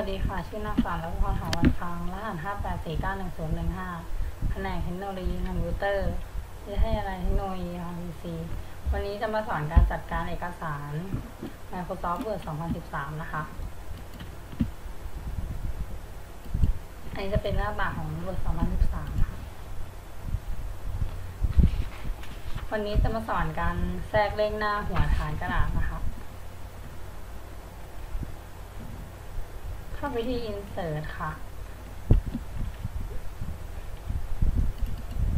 วัสดีค่ะ ชื่อนางสาวรัตพรหาวันฟังรหัสห้าแปดสี่เก้าหนึ่งศูนย์หนึ่งห้าแผนกเทคโนโลยีคอมพิวเตอร์วิทยาลัยเทคโนโลยีของดีซีวันนี้จะมาสอนการจัดการเอกสาร Microsoft Word 2013 นะคะ อันนี้จะเป็นหน้าต่างของ Word 2013 ค่ะ วันนี้จะมาสอนการแทรกเลขหน้าหัวฐานกระดาษนะคะ เข้าไปที่ insert ค่ะ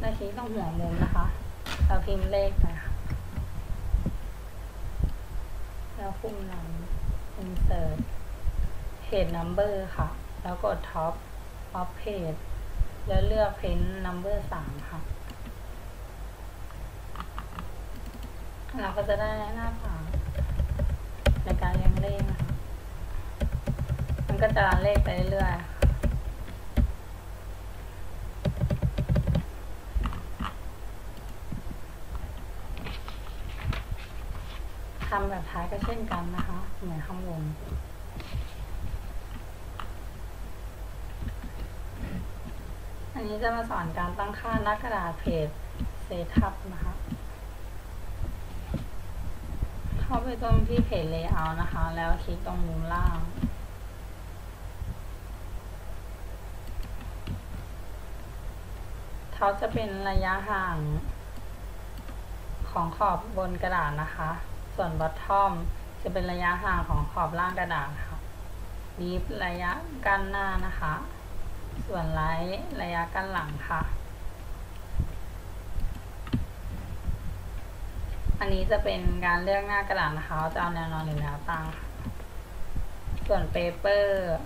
แล้วคลิกตรงหัวมุมนะคะแล้วพิมพ์เลขไปค่ะ แล้วคุมหลัง insert page number ค่ะ แล้วกด top of page แล้วเลือก print number 3 ค่ะ เราก็จะได้หน้าต่างในการเรียงเลขนะคะ มัน ก็จะรันเลขไปเรื่อยๆทำแบบท้ายก็เช่นกันนะคะ เหมือนข้างบนอันนี้จะมาสอนการตั้งค่าน้ากระดาษเพจเซทับนะคะ เข้าไปตรงที่เพจ Layout นะคะ แล้วคลิกตรงมุมล่าง เขาจะเป็นระยะห่างของขอบบนกระดาษนะคะ ส่วนบอททอมจะเป็นระยะห่างของขอบล่างกระดาษค่ะลีฟระยะกั้นหน้านะคะ ส่วนไลท์ระยะกั้นหลังค่ะ อันนี้จะเป็นการเลือกหน้ากระดาษนะคะ จะเอาแนวนอนหรือแนวตั้ง ส่วนเปเปอร์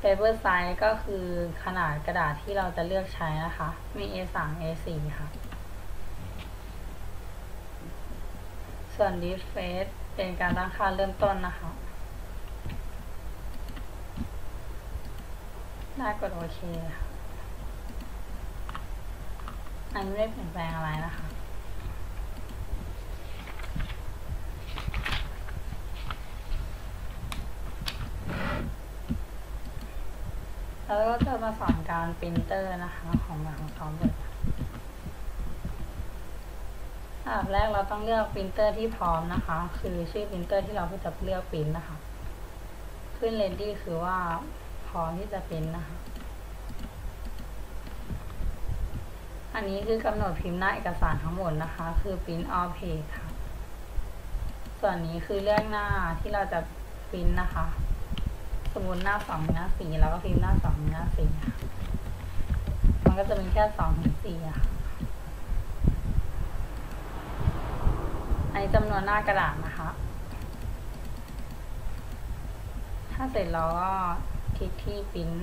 paper size ก็คือขนาดกระดาษที่เราจะเลือกใช้นะคะ มี A3 A4 ค่ะ ส่วน default เป็นการตั้งค่าเริ่มต้นนะคะ ได้กดโอเคค่ะ อันนี้ไม่เปลี่ยนแปลงอะไรนะคะ แล้วก็จะมาสอนการปรินเตอร์นะคะ ของ Microsoft Word อันดับแรกเราต้องเลือกปรินเตอร์ที่พร้อมนะคะ คือชื่อปรินเตอร์ที่เราจะเลือกปรินนะคะ ขึ้น ready คือว่าพร้อมที่จะปรินนะคะ อันนี้คือกำหนดพิมพ์หน้าเอกสารทั้งหมดนะคะ คือ print all page ค่ะ ส่วนนี้คือเลือกหน้าที่เราจะปรินนะคะ สมมติหน้าสองหน้าสี่แล้วก็พิมพ์หน้าสองหน้าสี่มันก็จะเป็นแค่สองถึงสี่อะค่ะอันนี้จำนวนหน้ากระดาษนะคะ ถ้าเสร็จเราก็คลิกที่พิมพ์